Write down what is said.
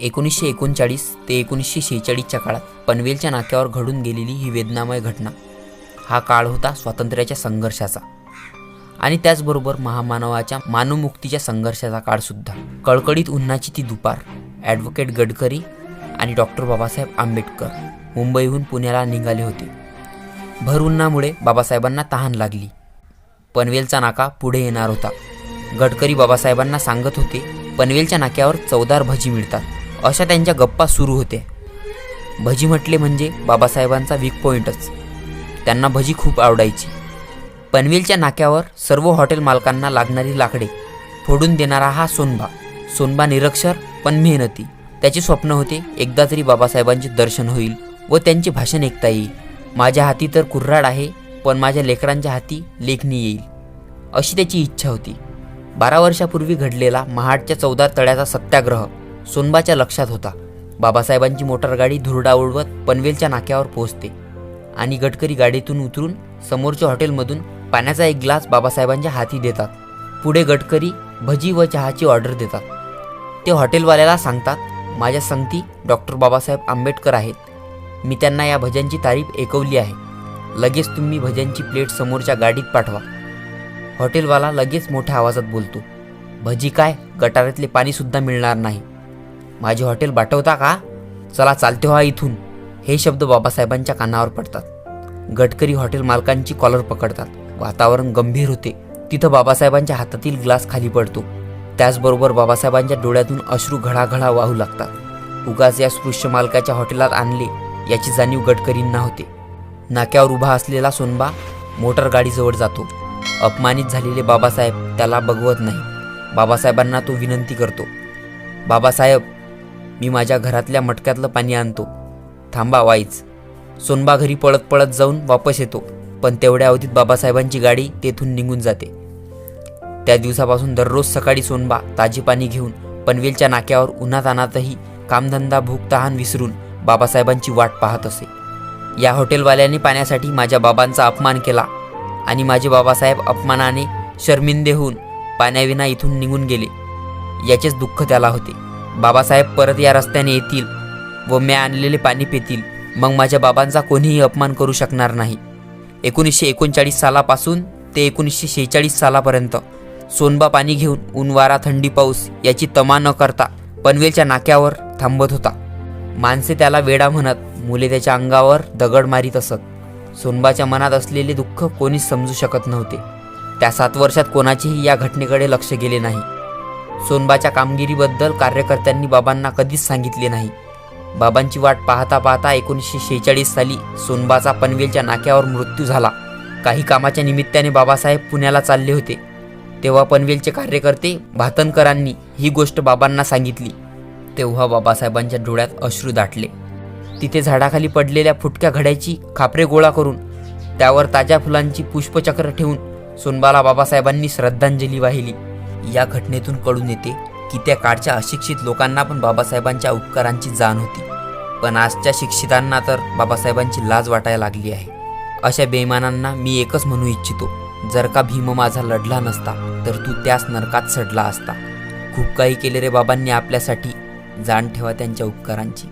एकोणीसशे एकोणचाळीस ते एकोणीसशे शेहेचाळीसच्या काळात पनवेलच्या नाक्यावर घडून गेलेली ही वेदनामय घटना. हा काळ होता स्वातंत्र्याच्या संघर्षाचा. आणि त्याचबरोबर महामानवाच्या मानवमुक्तीच्या संघर्षाचा काळसुद्धा कळकळीत उन्हाची ती दुपार ॲडव्होकेट गडकरी आणि डॉक्टर बाबासाहेब आंबेडकर मुंबईहून पुण्याला निघाले होते. भर उन्हामुळे बाबासाहेबांना तहान लागली. पनवेलचा नाका पुढे येणार होता. गडकरी बाबासाहेबांना सांगत होते पनवेलच्या नाक्यावर चवदार भजी मिळतात. अशा त्यांच्या गप्पा सुरू होत्या. भजी म्हटले म्हणजे बाबासाहेबांचा वीक पॉईंटच त्यांना भजी खूप आवडायची. पनवेलच्या नाक्यावर सर्व हॉटेल मालकांना लागणारी लाकडे फोडून देणारा हा सोनबा. सोनबा निरक्षर पण मेहनती. त्याचे स्वप्न होते एकदा तरी बाबासाहेबांचे दर्शन होईल व त्यांचे भाषण ऐकता येईल. माझ्या हाती तर कुर्राड आहे पण माझ्या लेकरांच्या हाती लेखणी येईल. अशी त्याची इच्छा होती. बारा वर्षापूर्वी घडलेला महाडच्या चौदा तळ्याचा सत्याग्रह सोनबाच्या लक्षात होता. बाबासाहेबांची मोटारगाडी धुरडा उडवत पनवेलच्या नाक्यावर पोहोचते. आणि गडकरी गाडीतून उतरून समोरच्या हॉटेलमधून पाण्याचा एक ग्लास बाबासाहेबांच्या हाती देतात. पुढे गडकरी भजी व चहाची ऑर्डर देतात. ते हॉटेलवाल्याला सांगतात माझ्या संगती डॉक्टर बाबासाहेब आंबेडकर आहेत. मी त्यांना या भज्यांची तारीफ ऐकवली आहे. लगेच तुम्ही भज्यांची प्लेट समोरच्या गाडीत पाठवा. हॉटेलवाला लगेच मोठ्या आवाजात बोलतो भजी काय? गटारातले पाणीसुद्धा मिळणार नाही. माझे हॉटेल पाठवता का? चला चालते हो व्हा इथून. हे शब्द बाबासाहेबांच्या कानावर पडतात. गडकरी हॉटेल मालकांची कॉलर पकडतात. वातावरण गंभीर होते. तिथं बाबासाहेबांच्या हातातील ग्लास खाली पडतो. त्याचबरोबर बाबासाहेबांच्या डोळ्यातून अश्रू घडाघडा वाहू लागतात. उगाच या स्पृश्य मालकाच्या हॉटेलात आणले याची जाणीव गडकरींना होते. नाक्यावर उभा असलेला सोनबा मोटर गाडीजवळ जातो. अपमानित झालेले बाबासाहेब त्याला बघवत नाही. बाबासाहेबांना तो विनंती करतो. बाबासाहेब मी माझ्या घरातल्या मटक्यातलं पाणी आणतो. थांबा वाईच सोनबा घरी पळत पळत जाऊन वापस येतो. पण तेवढ्या अवधीत बाबासाहेबांची गाडी तेथून निघून जाते. त्या दिवसापासून दररोज सकाळी सोनबा ताजे पाणी घेऊन पनवेलच्या नाक्यावर उन्हातानातही कामधंदा भूक तहान विसरून बाबासाहेबांची वाट पाहत असे. या हॉटेलवाल्याने पाण्यासाठी माझ्या बाबांचा अपमान केला आणि माझे बाबासाहेब अपमानाने शर्मिंदे होऊन पाण्याविना इथून निघून गेले. याचेच दुःख त्याला होते. बाबासाहेब परत या रस्त्याने येतील व मी आणलेले पाणी पितील. मग माझ्या बाबांचा कोणीही अपमान करू शकणार नाही. एकोणीसशे एकोणचाळीस सालापासून ते एकोणीसशे शेहेचाळीस सालापर्यंत सोनबा पाणी घेऊन उनवारा थंडी पाऊस याची तमा न करता पनवेलच्या नाक्यावर थांबत होता. माणसे त्याला वेडा म्हणत मुले त्याच्या अंगावर दगड मारीत असत. सोनबाच्या मनात असलेले दुःख कोणीच समजू शकत नव्हते. त्या सात वर्षात कोणाचेही या घटनेकडे लक्ष गेले नाही. सोनबाच्या कामगिरीबद्दल कार्यकर्त्यांनी बाबांना कधीच सांगितले नाही. बाबांची वाट पाहता पाहता एकोणीसशे शेहेचाळीस साली सोनबाचा पनवेलच्या नाक्यावर मृत्यू झाला. काही कामाच्या निमित्ताने बाबासाहेब पुण्याला चालले होते. तेव्हा पनवेलचे कार्यकर्ते भातनकरांनी ही गोष्ट बाबांना सांगितली. तेव्हा बाबासाहेबांच्या डोळ्यात अश्रू दाटले. तिथे झाडाखाली पडलेल्या फुटक्या घड्याची खापरे गोळा करून त्यावर ताज्या फुलांची पुष्पचक्र ठेवून सोनबाला बाबासाहेबांनी श्रद्धांजली वाहिली. या घटनेतून कळून येते की त्या काळच्या अशिक्षित लोकांना पण बाबासाहेबांच्या उपकारांची जाण होती. पण आजच्या शिक्षितांना तर बाबासाहेबांची लाज वाटायला लागली आहे. अशा बेईमानांना मी एकच म्हणू इच्छितो जर का भीम माझा लढला नसता तर तू त्याच नरकात सडला असता. खूप काही केले रे बाबांनी आपल्यासाठी. जाण ठेवा त्यांच्या उपकारांची.